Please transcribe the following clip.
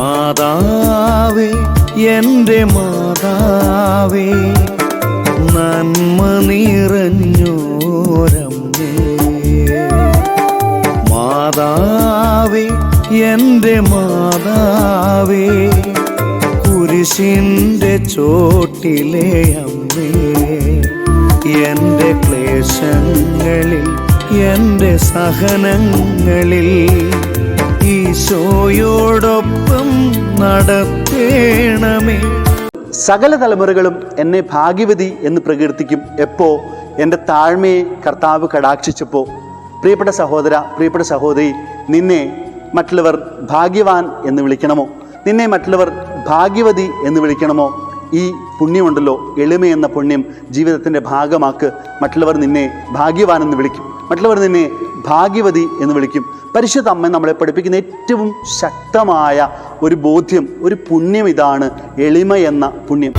മാതാവേ എന്റെ മാതാവേ നന്മ നിറഞ്ഞോരമ്മേ. മാതാവേ എന്റെ മാതാവേ കുരിശിന്റെ ചോട്ടിലെ അമ്മേ. എന്റെ ക്ലേശങ്ങളിൽ എന്റെ സഹനങ്ങളിൽ ഈശോയോടൊപ്പം നടത്തേണമേ. സകല തലമുറകളും എന്നെ ഭാഗ്യവതി എന്ന് പ്രകീർത്തിക്കും. എപ്പോ എന്റെ താഴ്മയെ കർത്താവ് കടാക്ഷിച്ചപ്പോൾ പ്രിയപ്പെട്ട സഹോദര പ്രിയപ്പെട്ട സഹോദരി നിന്നെ മറ്റുള്ളവർ ഭാഗ്യവാൻ എന്ന് വിളിക്കണമോ? നിന്നെ മറ്റുള്ളവർ ഭാഗ്യവതി എന്ന് വിളിക്കണമോ? ഈ പുണ്യമുണ്ടല്ലോ എളിമ എന്ന പുണ്യം ജീവിതത്തിന്റെ ഭാഗമാക്ക് മറ്റുള്ളവർ നിന്നെ ഭാഗ്യവാൻ എന്ന് വിളിക്കും. മറ്റുള്ളവർ നിന്നെ ഭാഗ്യവതി എന്ന് വിളിക്കും. പരിശുദ്ധ അമ്മ നമ്മളെ പഠിപ്പിക്കുന്ന ഏറ്റവും ശക്തമായ ഒരു ബോധ്യം ഒരു പുണ്യം ഇതാണ് എളിമ എന്ന പുണ്യം.